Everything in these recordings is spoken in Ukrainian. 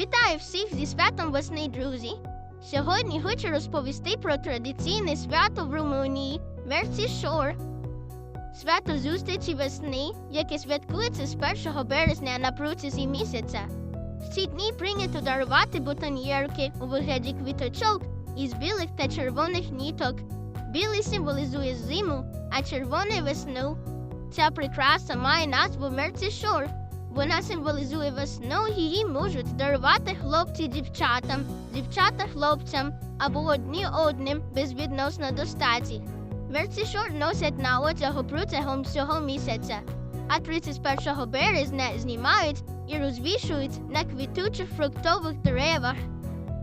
Вітаю всіх зі святом весни, друзі! Сьогодні хочу розповісти про традиційне свято в Румунії Мерці Шор. Свято зустрічі весни, яке святкується з 1 березня на протязі місяця. В ці дні прийнято дарувати бутоньєрки у вигляді квіточок із білих та червоних ніток. Білий символізує зиму, а червоний весну. Ця прикраса має назву Мерці Шор. Вона символізує весну, її можуть дарувати хлопці дівчатам, дівчата хлопцям або одні одним безвідносно до статі. Мерцішор носять на одягу протягом всього місяця, а 31 березня знімають і розвішують на квітучих фруктових деревах,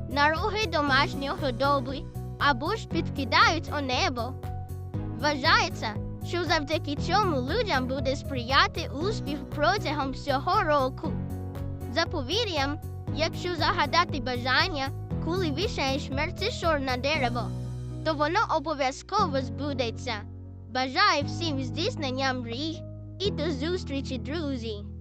на роги домашнього доби або ж підкидають у небо. Вважається, що завдяки цьому людям буде сприяти успіх протягом всього року. За повір'ям, якщо загадати бажання, коли вішаєш мерцішор на дерево, то воно обов'язково збудеться. Бажаю всім здійснення мрій і до зустрічі, друзі!